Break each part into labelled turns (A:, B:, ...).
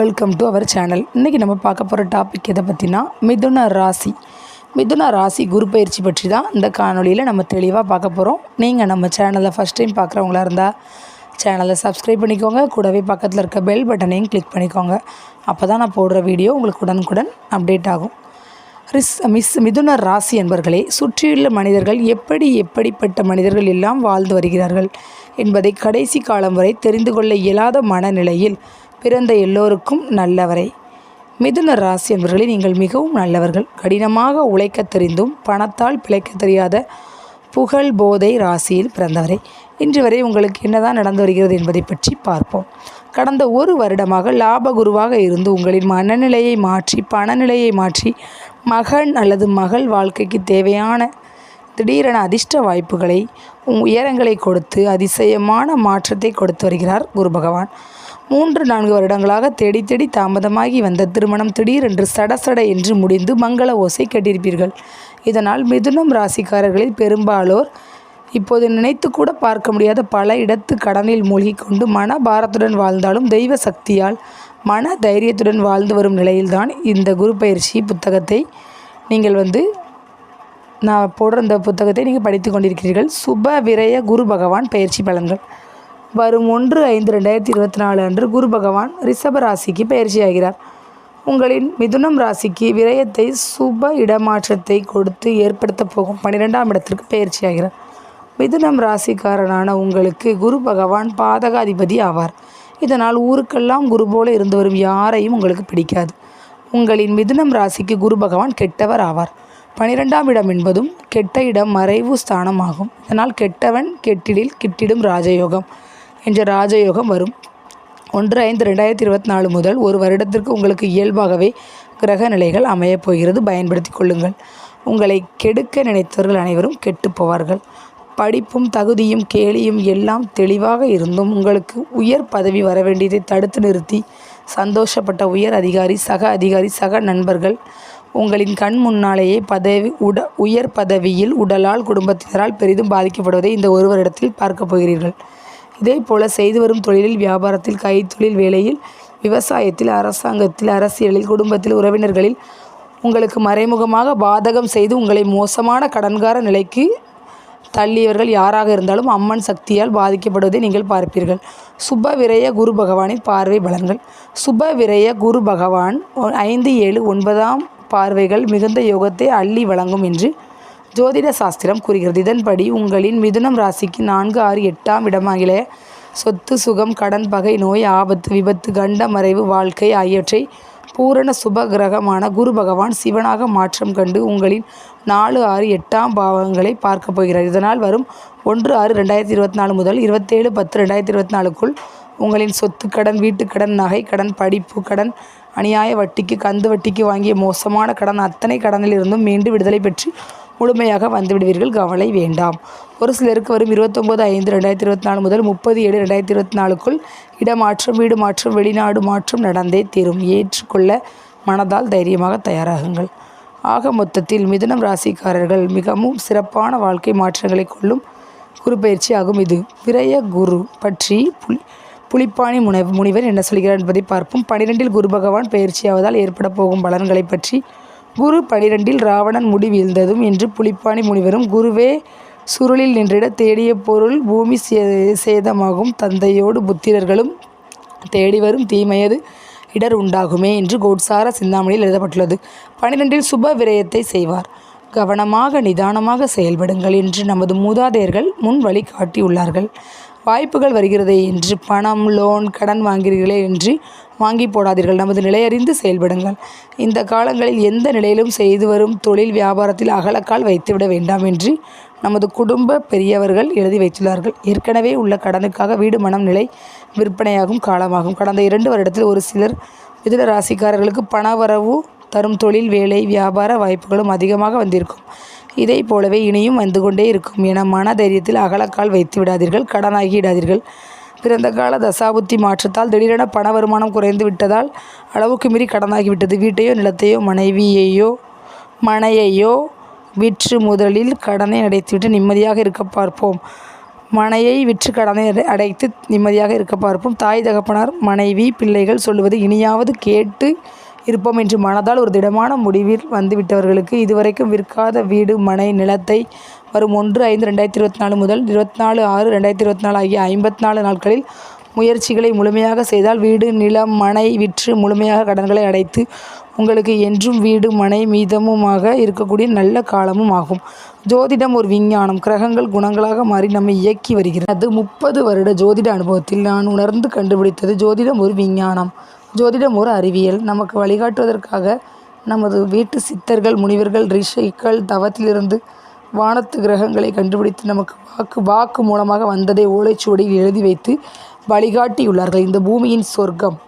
A: Welcome to our channel இன்றைக்கி நம்ம பார்க்க போகிற டாபிக் எதை பற்றினா மிதுன ராசி. மிதுன ராசி குரு பயிற்சி பற்றி தான் இந்த காணொளியில் நம்ம தெளிவாக பார்க்க போகிறோம் நீங்கள் நம்ம சேனலை ஃபஸ்ட் டைம் பார்க்குறவங்களா இருந்தால் சேனலை சப்ஸ்கிரைப் பண்ணிக்கோங்க. கூடவே பக்கத்தில் இருக்க பெல் பட்டனையும் கிளிக் பண்ணிக்கோங்க. அப்போ தான் நான் போடுற வீடியோ உங்களுக்கு உடனுக்குடன் அப்டேட் ஆகும். ரிஸ் மிஸ் மிதுன ராசி என்பர்களே சுற்றியுள்ள மனிதர்கள் எப்படி எப்படிப்பட்ட மனிதர்கள் எல்லாம் வாழ்ந்து வருகிறார்கள் என்பதை கடைசி காலம் வரை தெரிந்து கொள்ள இயலாத மனநிலையில் பிறந்த எல்லோருக்கும் நல்லவரை. மிதுன ராசி என்பவர்களே நீங்கள் மிகவும் நல்லவர்கள். கடினமாக உழைக்கத் தெரிந்தும் பணத்தால் பிழைக்கத் தெரியாத புகழ் போதை ராசியில் பிறந்தவரை. இன்று வரை உங்களுக்கு என்னதான் நடந்து வருகிறது என்பதை பற்றி பார்ப்போம். கடந்த ஒரு வருடமாக லாப குருவாக இருந்து உங்களின் மனநிலையை மாற்றி பணநிலையை மாற்றி மகன் அல்லது மகள் வாழ்க்கைக்கு தேவையான திடீரென அதிர்ஷ்ட வாய்ப்புகளை உயரங்களை கொடுத்து அதிசயமான மாற்றத்தை கொடுத்து வருகிறார் குரு பகவான். மூன்று நான்கு வருடங்களாக தேடி தேடி தாமதமாகி வந்த திருமணம் திடீரென்று சடசட என்று முடிந்து மங்கள ஓசை கேட்டிருப்பீர்கள். இதனால் மிதுனம் ராசிக்காரர்களில் பெரும்பாலோர் இப்போது நினைத்து கூட பார்க்க முடியாத பல இடத்து கடனில் மூழ்கி கொண்டு மன பாரத்துடன் வாழ்ந்தாலும் தெய்வ சக்தியால் மன தைரியத்துடன் வாழ்ந்து வரும் நிலையில்தான் இந்த குரு பயிற்சி புத்தகத்தை நீங்கள் வந்து நான் போடுற இந்த புத்தகத்தை நீங்கள் படித்து கொண்டிருக்கிறீர்கள். சுப விரய குரு பகவான் பயிற்சி பலன்கள். வரும் ஒன்று ஐந்து ரெண்டாயிரத்தி இருபத்தி நாலு அன்று குரு பகவான் ரிஷப ராசிக்கு பயிற்சியாகிறார். உங்களின் மிதுனம் ராசிக்கு விரயத்தை சுப இடமாற்றத்தை கொடுத்து ஏற்படுத்த போகும் பன்னிரெண்டாம் இடத்திற்கு பயிற்சியாகிறார். மிதுனம் ராசிக்காரனான உங்களுக்கு குரு பகவான் பாதகாதிபதி ஆவார். இதனால் ஊருக்கெல்லாம் குரு போல இருந்து வரும் யாரையும் உங்களுக்கு பிடிக்காது. உங்களின் மிதுனம் ராசிக்கு குரு பகவான் கெட்டவர் ஆவார். பனிரெண்டாம் இடம் என்பதும் கெட்ட இடம் மறைவு ஸ்தானம் ஆகும் இதனால் கெட்டவன் கெட்டிடில் கிட்டிடும் ராஜயோகம். என்ற ராஜயோகம் வரும். ஒன்று ஐந்து ரெண்டாயிரத்தி இருபத்தி நாலு முதல் ஒரு வருடத்திற்கு உங்களுக்கு இயல்பாகவே கிரக நிலைகள் அமையப் போகிறது. பயன்படுத்தி கொள்ளுங்கள். உங்களை கெடுக்க நினைத்தவர்கள் அனைவரும் கெட்டுப் போவார்கள். படிப்பும் தகுதியும் கேலியும் எல்லாம் தெளிவாக இருந்தும் உங்களுக்கு உயர் பதவி வர வேண்டியதை தடுத்து நிறுத்தி சந்தோஷப்பட்ட உயர் அதிகாரி சக அதிகாரி சக நண்பர்கள் உங்களின் கண் முன்னாலேயே பதவி உட உயர் பதவியில் உடலால் குடும்பத்தினரால் பெரிதும் பாதிக்கப்படுவதை இந்த ஒரு வருடத்தில் பார்க்கப் போகிறீர்கள். இதே போல செய்து வரும் தொழிலில் வியாபாரத்தில் கைத்தொழில் வேலையில் விவசாயத்தில் அரசாங்கத்தில் அரசியலில் குடும்பத்தில் உறவினர்களில் உங்களுக்கு மறைமுகமாக பாதகம் செய்து உங்களை மோசமான கடன்கார நிலைக்கு தள்ளியவர்கள் யாராக இருந்தாலும் அம்மன் சக்தியால் பாதிக்கப்படுவதை நீங்கள் பார்ப்பீர்கள். சுப விரய குரு பகவானின் பார்வை பலன்கள். சுப விரய குரு பகவான் ஒ- ஐந்து ஏழு ஒன்பதாம் பார்வைகள் மிகுந்த யோகத்தை அள்ளி வழங்கும் என்று ஜோதிட சாஸ்திரம் கூறுகிறது. இதன்படி உங்களின் மிதுனம் ராசிக்கு நான்கு ஆறு எட்டாம் இடமாகிய சொத்து சுகம் கடன் பகை நோய் ஆபத்து விபத்து கண்ட மறைவு வாழ்க்கை ஆகியவற்றை பூரண சுப கிரகமான குரு பகவான் சிவனாக மாற்றம் கண்டு உங்களின் நாலு ஆறு எட்டாம் பாவங்களை பார்க்க போகிறார். இதனால் வரும் ஒன்று ஆறு ரெண்டாயிரத்தி இருபத்தி நாலு முதல் இருபத்தேழு பத்து ரெண்டாயிரத்தி இருபத்தி நாலுக்குள் உங்களின் சொத்து கடன் வீட்டுக்கடன் நகை கடன் படிப்பு கடன் அநியாய வட்டிக்கு கந்து வட்டிக்கு வாங்கிய மோசமான கடன் அத்தனை கடனில் இருந்தும் மீண்டு விடுதலை பெற்று முழுமையாக வந்து விடுவீர்கள் கவலை வேண்டாம். ஒரு சிலருக்கு வரும் இருபத்தொம்போது ஐந்து ரெண்டாயிரத்தி இருபத்தி நாலு முதல் முப்பது ஏழு ரெண்டாயிரத்தி இருபத்தி நாலுக்குள் இடமாற்றம் வீடு மாற்றம் வெளிநாடு மாற்றம் நடந்தே தீரும். ஏற்றுக்கொள்ள மனதால் தைரியமாக தயாராகுங்கள். ஆக மொத்தத்தில் மிதுனம் ராசிக்காரர்கள் மிகவும் சிறப்பான வாழ்க்கை மாற்றங்களை கொள்ளும் குருபயிற்சி ஆகும் இது. விரய குரு பற்றி புலி புலிப்பாணி முனை முனிவர் என்ன சொல்கிறார் என்பதை பார்ப்போம். பனிரெண்டில் குரு பகவான் பயிற்சியாவதால் ஏற்பட போகும் பலன்களை பற்றி குரு பனிரெண்டில் ராவணன் முடி வீழ்ந்ததும் என்று புலிப்பாணி முனிவரும் குருவே சுருளில் நின்றிட தேடிய பொருள் பூமி சே சேதமாகும். தந்தையோடு புத்திரர்களும் தேடி வரும் தீமையது இடர் உண்டாகுமே என்று கோட்சார சிந்தாமணியில் எழுதப்பட்டுள்ளது. பனிரெண்டில் சுப விரயத்தை செய்வார். கவனமாக நிதானமாக செயல்படுங்கள் என்று நமது மூதாதையர்கள் முன் வழி காட்டியுள்ளார்கள் வாய்ப்புகள் வருகிறதே என்று பணம் லோன் கடன் வாங்கிறீர்களே என்று வாங்கி போடாதீர்கள். நமது நிலையறிந்து செயல்படுங்கள். இந்த காலங்களில் எந்த நிலையிலும் செய்து வரும் தொழில் வியாபாரத்தில் அகலக்கால் வைத்துவிட வேண்டாம் என்று நமது குடும்ப பெரியவர்கள் எழுதி வைத்துள்ளார்கள். ஏற்கனவே உள்ள கடனுக்காக வீடு மனம் நிலை விற்பனையாகும் காலமாகும். கடந்த இரண்டு வருடத்தில் ஒரு சிலர் மிதுன ராசிக்காரர்களுக்கு பண வரவு தரும் தொழில் வேலை வியாபார வாய்ப்புகளும் அதிகமாக வந்திருக்கும். இதை போலவே இனியும் வந்து கொண்டே இருக்கும் என மன தைரியத்தில் அகலக்கால் வைத்து விடாதீர்கள் கடனாகி விடாதீர்கள் பிறந்த கால தசாபுத்தி மாற்றத்தால் திடீரென பண வருமானம் குறைந்து விட்டதால் அளவுக்கு மீறி கடனாகிவிட்டது. வீட்டையோ நிலத்தையோ மனைவியையோ மனையையோ விற்று முதலில் கடனை அடைத்துவிட்டு நிம்மதியாக இருக்க பார்ப்போம். மனையை விற்று கடனை அடை- அடைத்து நிம்மதியாக இருக்க பார்ப்போம். தாய் தகப்பனார் மனைவி பிள்ளைகள் சொல்வது இனியாவது கேட்டு இருப்போம் என்று மனதால் ஒரு திடமான முடிவில் வந்துவிட்டவர்களுக்கு இதுவரைக்கும் விற்காத வீடு மனை நிலத்தை வரும் ஒன்று ஐந்து ரெண்டாயிரத்தி இருபத்தி நாலு முதல் இருபத்தி நாலு ஆறு ரெண்டாயிரத்தி இருபத்தி நாலு ஆகிய ஐம்பத்தி நாலு நாட்களில் முயற்சிகளை முழுமையாக செய்தால் வீடு நிலம் மனை விற்று முழுமையாக கடன்களை அடைத்து உங்களுக்கு என்றும் வீடு மனை மீதமுமாக இருக்கக்கூடிய நல்ல காலமும் ஆகும். ஜோதிடம் ஒரு விஞ்ஞானம். கிரகங்கள் குணங்களாக மாறி நம்மை இயக்கி வருகிறது. அது முப்பது வருட ஜோதிட அனுபவத்தில் நான் உணர்ந்து கண்டுபிடித்தது ஜோதிடம் ஒரு விஞ்ஞானம். ஜோதிடம் ஒரு அறிவியல். நமக்கு வழிகாட்டுவதற்காக நமது வீட்டு சித்தர்கள் முனிவர்கள் ரிஷிகள் தவத்திலிருந்து வானத்து கிரகங்களை கண்டுபிடித்து நமக்கு வாக்கு வாக்கு மூலமாக வந்ததை ஓலைச்சுவடியில் எழுதி வைத்து வழிகாட்டியுள்ளார்கள். இந்த பூமியின் சொர்க்கம்.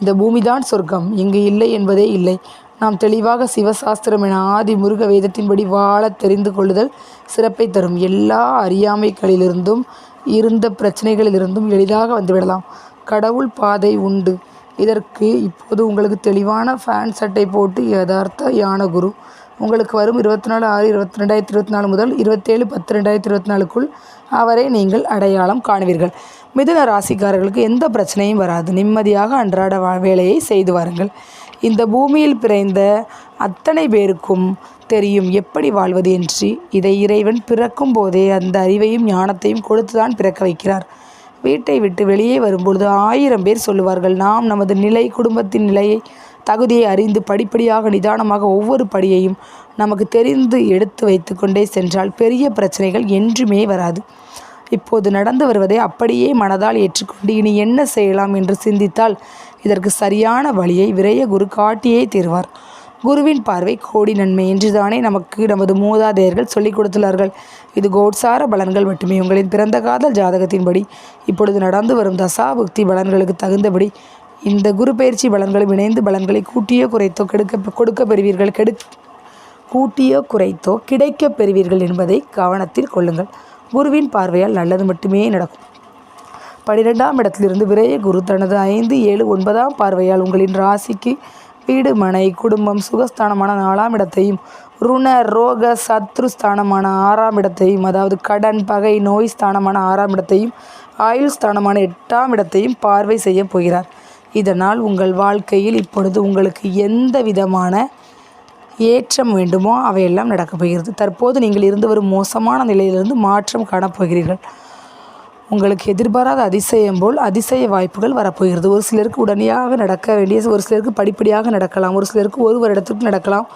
A: இந்த பூமிதான் சொர்க்கம். இங்கு இல்லை என்பதே இல்லை. நாம் தெளிவாக சிவசாஸ்திரம் என ஆதி முருக வேதத்தின்படி வாழத் தெரிந்து கொள்ளுதல் சிறப்பை தரும். எல்லா அறியாமைகளிலிருந்தும் இருந்த பிரச்சனைகளிலிருந்தும் எளிதாக வந்துவிடலாம். கடவுள் பாதை உண்டு. இதற்கு இப்போது உங்களுக்கு தெளிவான ஃபேன் சட்டை போட்டு யதார்த்த யானகுரு. உங்களுக்கு வரும் இருபத்தி நாலு ஆறு இருபத்தி ரெண்டாயிரத்தி இருபத்தி நாலு முதல் இருபத்தேழு பத்து ரெண்டாயிரத்தி இருபத்தி நாலுக்குள் அவரை நீங்கள் அடையாளம் காணுவீர்கள் மிதுன ராசிக்காரர்களுக்கு எந்த பிரச்சனையும் வராது. நிம்மதியாக அன்றாட வேலையை செய்து வாருங்கள். இந்த பூமியில் பிறந்த அத்தனை பேருக்கும் தெரியும் எப்படி வாழ்வது என்று. இதை இறைவன் பிறக்கும் போதே அந்த அறிவையும் ஞானத்தையும் கொடுத்துதான் பிறக்க வைக்கிறார். வீட்டை விட்டு வெளியே வரும்பொழுது ஆயிரம் பேர் சொல்லுவார்கள் நாம் நமது நிலை குடும்பத்தின் நிலையை தகுதியை அறிந்து படிப்படியாக நிதானமாக ஒவ்வொரு படியையும் நமக்கு தெரிந்து எடுத்து வைத்து கொண்டே சென்றால் பெரிய பிரச்சனைகள் என்றுமே வராது. இப்போது நடந்து வருவதை அப்படியே மனதால் ஏற்றுக்கொண்டு இனி என்ன செய்யலாம்? என்று சிந்தித்தால் இதற்கு சரியான வழியை விரைய குரு காட்டியே தீர்வார். குருவின் பார்வை கோடி நன்மை என்றுதானே நமக்கு நமது மூதாதையர்கள் சொல்லிக் கொடுத்துள்ளார்கள். இது கோட்சார பலன்கள் மட்டுமே. உங்களின் பிறந்த காதல் ஜாதகத்தின்படி இப்பொழுது நடந்து வரும் தசாபுக்தி பலன்களுக்கு தகுந்தபடி இந்த குரு பயிற்சி பலன்களும் இணைந்து பலன்களை கூட்டியோ குறைத்தோ கெடுக்க கொடுக்க பெறுவீர்கள். கெடு கூட்டியோ குறைத்தோ கிடைக்கப் பெறுவீர்கள் என்பதை கவனத்தில் கொள்ளுங்கள். குருவின் பார்வையால் நல்லது மட்டுமே நடக்கும். பனிரெண்டாம் இடத்திலிருந்து விரைய குரு தனது ஐந்து ஏழு ஒன்பதாம் பார்வையால் உங்களின் ராசிக்கு வீடு மனை குடும்பம் சுகஸ்தானமான நாலாம் இடத்தையும் ருண ரோக சத்ரு ஸ்தானமான ஆறாம் இடத்தையும் அதாவது கடன் பகை நோய் ஸ்தானமான ஆறாம் இடத்தையும் ஆயுள் ஸ்தானமான எட்டாம் இடத்தையும் பார்வை செய்ய போகிறார். இதனால் உங்கள் வாழ்க்கையில் இப்பொழுது உங்களுக்கு எந்த விதமான ஏற்றம் வேண்டுமோ அவையெல்லாம் நடக்கப் போகிறது. தற்போது நீங்கள் இருந்து வரும் மோசமான நிலையிலிருந்து மாற்றம் காணப்போகிறீர்கள் உங்களுக்கு எதிர்பாராத அதிசயம் போல் அதிசய வாய்ப்புகள் வரப்போகிறது. ஒரு சிலருக்கு உடனடியாக நடக்க வேண்டிய ஒரு சிலருக்கு படிப்படியாக நடக்கலாம். ஒரு சிலருக்கு ஒரு வருடத்திற்கு நடக்கலாம்.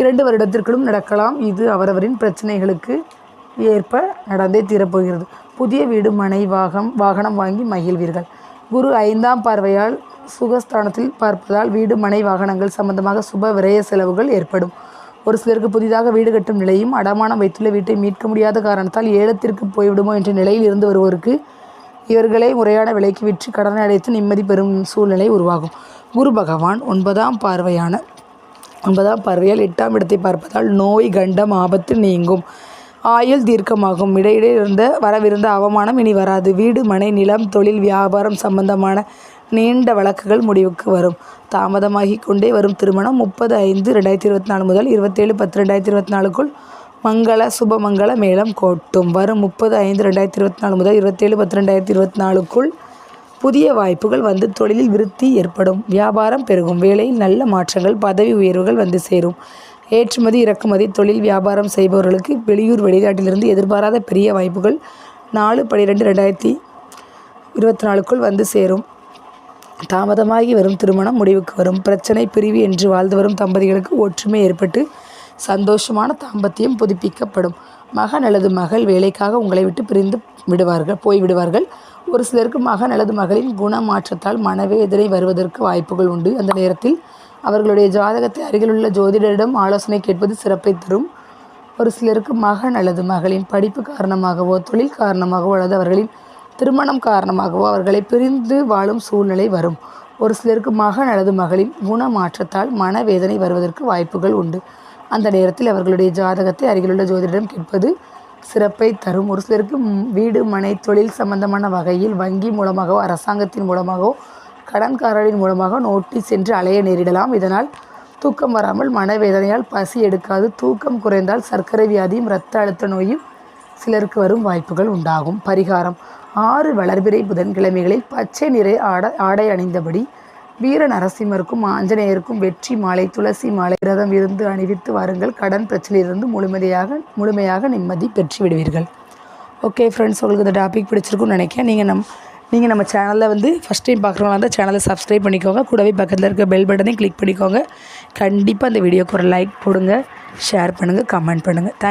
A: இரண்டு வருடத்திற்குள்ளும் நடக்கலாம். இது அவரவரின் பிரச்சனைகளுக்கு ஏற்ப நடந்தே தீரப்போகிறது. புதிய வீடு மனை வாகம் வாகனம் வாங்கி மகிழ்வீர்கள். குரு ஐந்தாம் பார்வையால் சுகஸ்தானத்தில் பார்ப்பதால் வீடு மனை வாகனங்கள் சம்பந்தமாக சுப விரய செலவுகள் ஏற்படும். ஒரு சிலருக்கு புதிதாக வீடு கட்டும் நிலையும் அடமானம் வைத்துள்ள வீட்டை மீட்க முடியாத காரணத்தால் ஏலத்திற்கு போய்விடுமோ என்ற நிலையில் இருந்து வருவோருக்கு இவர்களை முறையான விலைக்கு விற்று கடனை அடைத்து நிம்மதி பெறும் சூழ்நிலை உருவாகும். குரு பகவான் ஒன்பதாம் பார்வையான ஒன்பதாம் பார்வையால் எட்டாம் இடத்தை பார்ப்பதால் நோய் கண்டம் ஆபத்து நீங்கும். ஆயுள் தீர்க்கமாகும். இடையிடையே இருந்த வரவிருந்த அவமானம் இனி வராது. வீடு மனை நிலம் தொழில் வியாபாரம் சம்பந்தமான நீண்ட வழக்குகள் முடிவுக்கு வரும். தாமதமாகி கொண்டே வரும் திருமணம் முப்பது ஐந்து ரெண்டாயிரத்தி இருபத்தி நாலு முதல் இருபத்தேழு பத்து ரெண்டாயிரத்தி இருபத்தி நாலுக்குள் மங்கள சுபமங்கள மேளம் கோட்டும். வரும் முப்பது ஐந்து ரெண்டாயிரத்தி இருபத்தி நாலு முதல் இருபத்தேழு பத்து ரெண்டாயிரத்தி இருபத்தி நாலுக்குள் புதிய வாய்ப்புகள் வந்து தொழிலில் விருத்தி ஏற்படும். வியாபாரம் பெருகும். வேலையில் நல்ல மாற்றங்கள் பதவி உயர்வுகள் வந்து சேரும். ஏற்றுமதி இறக்குமதி தொழில் வியாபாரம் செய்பவர்களுக்கு வெளியூர் வெளிநாட்டிலிருந்து எதிர்பாராத பெரிய வாய்ப்புகள் நாலு பனிரெண்டு ரெண்டாயிரத்தி இருபத்தி நாலுக்குள் வந்து சேரும். தாமதமாகி வரும் திருமணம் முடிவுக்கு வரும் பிரச்சனை பிரிவு என்று வாழ்ந்து வரும் தம்பதிகளுக்கு ஒற்றுமை ஏற்பட்டு சந்தோஷமான தாம்பத்தியம் புதுப்பிக்கப்படும். மகன் அல்லது மகள் வேலைக்காக உங்களை விட்டு பிரிந்து விடுவார்கள் போய் விடுவார்கள். ஒரு சிலருக்கு மகன் அல்லது மகளின் குணமாற்றத்தால் மனவேதனை வருவதற்கு வாய்ப்புகள் உண்டு. அந்த நேரத்தில் அவர்களுடைய ஜாதகத்தை அருகிலுள்ள ஜோதிடரிடம் ஆலோசனை கேட்பது சிறப்பை தரும். ஒரு சிலருக்கு மகன் அல்லது மகளின் படிப்பு காரணமாகவோ தொழில் காரணமாகவோ அல்லது அவர்களின் திருமணம் காரணமாகவோ அவர்களை பிரிந்து வாழும் சூழ்நிலை வரும். ஒரு சிலருக்கு மகன் அல்லது மகளின் குணமாற்றத்தால் மனவேதனை வருவதற்கு வாய்ப்புகள் உண்டு. அந்த நேரத்தில் அவர்களுடைய ஜாதகத்தை அருகிலுள்ள ஜோதிடரிடம் கேட்பது சிறப்பை தரும். ஒரு சிலருக்கு வீடு மனை தொழில் சம்பந்தமான வகையில் வங்கி மூலமாகவோ அரசாங்கத்தின் மூலமாகவோ கடன்காரரின் மூலமாக நோட்டீஸ் சென்று அலைய நேரிடலாம். இதனால் தூக்கம் வராமல் மனவேதனையால் பசி எடுக்காது தூக்கம் குறைந்தால் சர்க்கரை வியாதியும் இரத்த அழுத்த நோயும் சிலருக்கு வரும் வாய்ப்புகள் உண்டாகும். பரிகாரம். ஆறு வளர்பிறை புதன்கிழமைகளில் பச்சை நிற ஆட ஆடை அணிந்தபடி வீர நரசிம்மருக்கும் ஆஞ்சநேயருக்கும் வெற்றி மாலை துளசி மாலை விரதம் இருந்து அணிவித்து வாருங்கள். கடன் பிரச்சனையிலிருந்து முழுமையாக முழுமையாக நிம்மதி பெற்று விடுவீர்கள் ஓகே ஃப்ரெண்ட்ஸ் உங்களுக்கு இந்த டாபிக் பிடிச்சிருக்குன்னு நினைக்கிறேன். நீங்கள் நம் நீங்கள் நம்ம சேனலில் வந்து ஃபஸ்ட் டைம் பார்க்குறவங்களா இருந்தால் சேனலை சப்ஸ்கிரைப் பண்ணிக்கோங்க. கூடவே பக்கத்தில் இருக்க பெல் பட்டனையும் கிளிக் பண்ணிக்கோங்க. கண்டிப்பாக அந்த வீடியோக்கு ஒரு லைக் போடுங்க ஷேர் பண்ணுங்கள் கமெண்ட் பண்ணுங்கள் தேங்க்